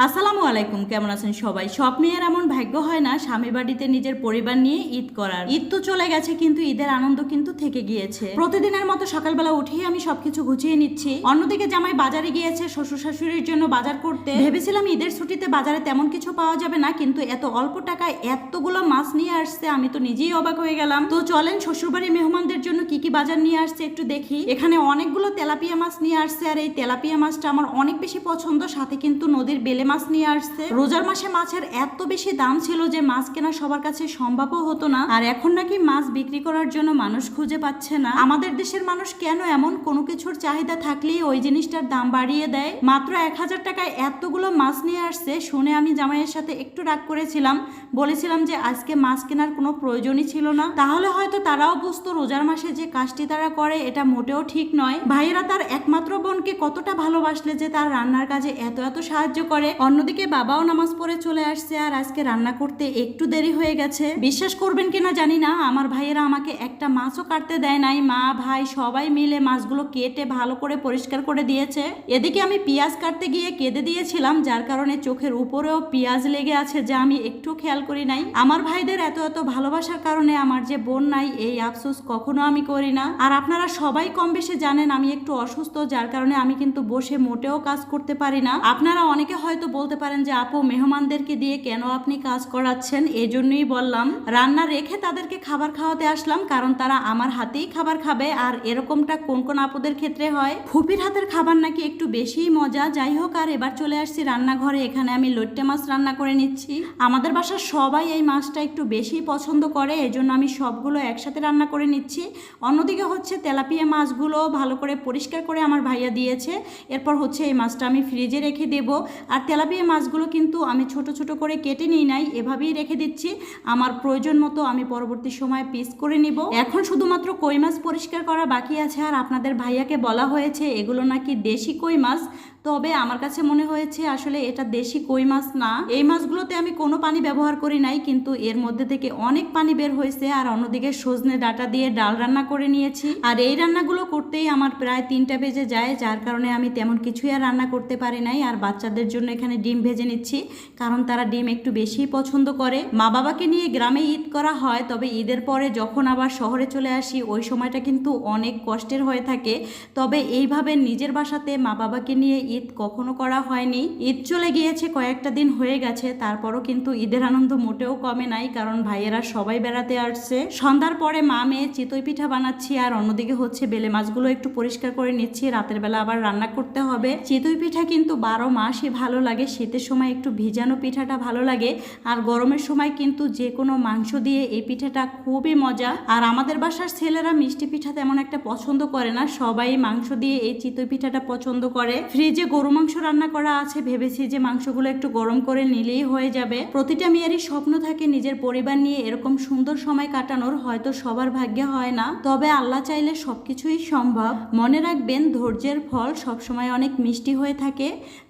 আসসালামু আলাইকুম, কেমন আছেন সবাই? সব মেয়ের এমন ভাগ্য হয় না, স্বামী বাড়িতে নিজের পরিবার নিয়ে ঈদ করার। ঈদ তো চলে গেছে, কিন্তু ঈদের আনন্দ কিন্তু থেকে গিয়েছে। প্রতিদিনের মতো সকালবেলা উঠেই আমি সবকিছু গুছিয়ে নিচ্ছি। অন্যদিকে জামাই বাজারে গিয়েছে শ্বশুর শাশুড়ির জন্য বাজার করতে। ভেবেছিলাম ঈদের ছুটিতে বাজারে তেমন কিছু পাওয়া যাবে না, কিন্তু এত অল্প টাকায় এতগুলো মাছ নিয়ে আসছে, আমি তো নিজেই অবাক হয়ে গেলাম। তো চলেন শ্বশুরবাড়ি মেহমানদের জন্য কি কি বাজার নিয়ে আসছে একটু দেখি। এখানে অনেকগুলো তেলাপিয়া মাছ নিয়ে আসছে, আর এই তেলাপিয়া মাছটা আমার অনেক বেশি পছন্দ, সাথে কিন্তু নদীর বেলে মাছ নিয়ে আসছে। রোজার মাসে মাছের এত বেশি দাম ছিল যে মাছ কেনা সবার কাছে সম্ভবও হতো না। আর এখন নাকি মাছ বিক্রি করার জন্য মানুষ খুঁজে পাচ্ছে না। আমাদের দেশের মানুষ কেন এমন কোনো কিছুর চাহিদা থাকলেই ওই জিনিসটার দাম বাড়িয়ে দেয়? মাত্র এক হাজার টাকায় এতগুলো মাছ নিয়ে আসছে শুনে আমি জামাইয়ের সাথে একটু রাগ করেছিলাম। বলেছিলাম যে আজকে মাছ কেনার কোনো প্রয়োজনই ছিল না। তাহলে হয়তো তারাও বুঝতো রোজার মাসে যে কাজটি তারা করে এটা মোটেও ঠিক নয়। ভাইয়েরা তার একমাত্র বোনকে কতটা ভালোবাসলে যে তার রান্নার কাজে এত এত সাহায্য করে। অন্যদিকে বাবাও নামাজ পড়ে চলে আসছে আর আজকে রান্না করতে একটু দেরি হয়ে গেছে। বিশ্বাস করবেন কিনা জানি না, আমার ভাইয়েরা আমাকে একটা মাছও কাটতে দেয় নাই। মা, ভাই সবাই মিলে মাছগুলো কেটে ভালো করে পরিষ্কার করে দিয়েছে। এদিকে আমি পেঁয়াজ কাটতে গিয়ে কেঁদে দিয়েছিলাম, যার কারণে চোখের উপরেও পেঁয়াজ লেগে আছে যা আমি একটু খেয়াল করি নাই। আমার ভাইদের এত এত ভালোবাসার কারণে আমার যে বোন নাই, এই আফসোস কখনো আমি করি না। আর আপনারা সবাই কম বেশি জানেন আমি একটু অসুস্থ, যার কারণে আমি কিন্তু বসে মোটেও কাজ করতে পারি না। আপনারা অনেকে হয়তো বলতে পারেন যে আপু, মেহমানদেরকে দিয়ে কেন আপনি কাজ করাচ্ছেন? এই জন্যই বললাম, রান্না রেখে তাদেরকে খাবার খাওয়াতে আসলাম, কারণ তারা আমার হাতেই খাবার খাবে। আর এরকমটা কোন কোন আপুদের ক্ষেত্রে হয়? ফুপির হাতের খাবার নাকি একটু বেশিই মজা। যাই হোক, আর এবার চলে আসছি রান্নাঘরে। এখানে আমি লোট্টে মাছ রান্না করে নিচ্ছি। আমাদের বাসার সবাই এই মাছটা একটু বেশি পছন্দ করে এই জন্য আমি সবগুলো একসাথে রান্না করে নিচ্ছি। অন্যদিকে হচ্ছে তেলাপিয়া মাছগুলো ভালো করে পরিষ্কার করে আমার ভাইয়া দিয়েছে। এরপর হচ্ছে এই মাছটা আমি ফ্রিজে রেখে দেব। আর তেলাপিয়া মাছগুলো কিন্তু আমি ছোট ছোট করে কেটে নিই নাই, এভাবেই রেখে দিচ্ছি। আমার প্রয়োজন মতো আমি পরবর্তী সময় পিস করে নিব। এখন শুধুমাত্র কই মাছ পরিষ্কার করা বাকি আছে আর আপনাদের ভাইয়াকে বলা হয়েছে, এগুলো নাকি দেশি কই মাছ। তবে আমার কাছে মনে হয়েছে আসলে এটা দেশি কই মাছ না। এই মাছগুলোতে আমি কোনো পানি ব্যবহার করি নাই, কিন্তু এর মধ্যে থেকে অনেক পানি বের হয়েছে আর অন্যদিকে সজনে ডাটা দিয়ে ডাল রান্না করে নিয়েছি। আর এই রান্নাগুলো করতেই আমার প্রায় তিনটা বেজে যায়, যার কারণে আমি তেমন কিছুই আর রান্না করতে পারি নাই। আর বাচ্চাদের জন্য এখানে ডিম ভেজে নিচ্ছি, কারণ তারা ডিম একটু বেশিই পছন্দ করে। মা বাবাকে নিয়ে গ্রামে ঈদ করা হয়, তবে ঈদের পরে যখন আবার শহরে চলে আসি, ওই সময়টা কিন্তু অনেক কষ্টের হয়ে থাকে। তবে এইভাবে নিজের বাসাতে মা বাবাকে নিয়ে ঈদ কখনো করা হয়নি। ঈদ চলে গিয়েছে, কয়েকটা দিন হয়ে গেছে, তারপরও কিন্তু ঈদের আনন্দ মোটেও কমে নাই, কারণ ভাইয়েরা সবাই বেড়াতে আসছে। সন্ধ্যার পরে মা মেয়ে চিতই পিঠা বানাচ্ছি, আর অন্যদিকে হচ্ছে বেলে মাছগুলো একটু পরিষ্কার করে নিচ্ছি। রাতের বেলা আবার রান্না করতে হবে। চিতই পিঠা কিন্তু বারো মাসই ভালো লাগে, শীতের সময় একটু ভিজানো পিঠাটা ভালো লাগে। আর গরমের সময় কিন্তু যে কোনো মাংস দিয়ে এই পিঠাটা খুবই মজা। আর আমাদের বাসার ছেলেরা মিষ্টি পিঠা তেমন একটা পছন্দ করে না। সবাই মাংস দিয়ে এই চিতই পিঠাটা পছন্দ করে। ফ্রিজে গরু মাংস রান্না করা আছে, ভেবেছি যে মাংসগুলো একটু গরম করে নিলেই হয়ে যাবে। প্রতিটা মেয়েরই স্বপ্ন থাকে নিজের পরিবার নিয়ে এরকম সুন্দর সময় কাটানোর, হয়তো সবার ভাগ্যে হয় না। তবে আল্লাহ চাইলে সবকিছুই সম্ভব। মনে রাখবেন, ধৈর্যের ফল সবসময় অনেক মিষ্টি হয়ে থাকে।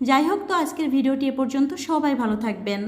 যাই হোক, তো আজকের ভিডিওটি এ পর্যন্ত সবাই ভালো থাকবেন।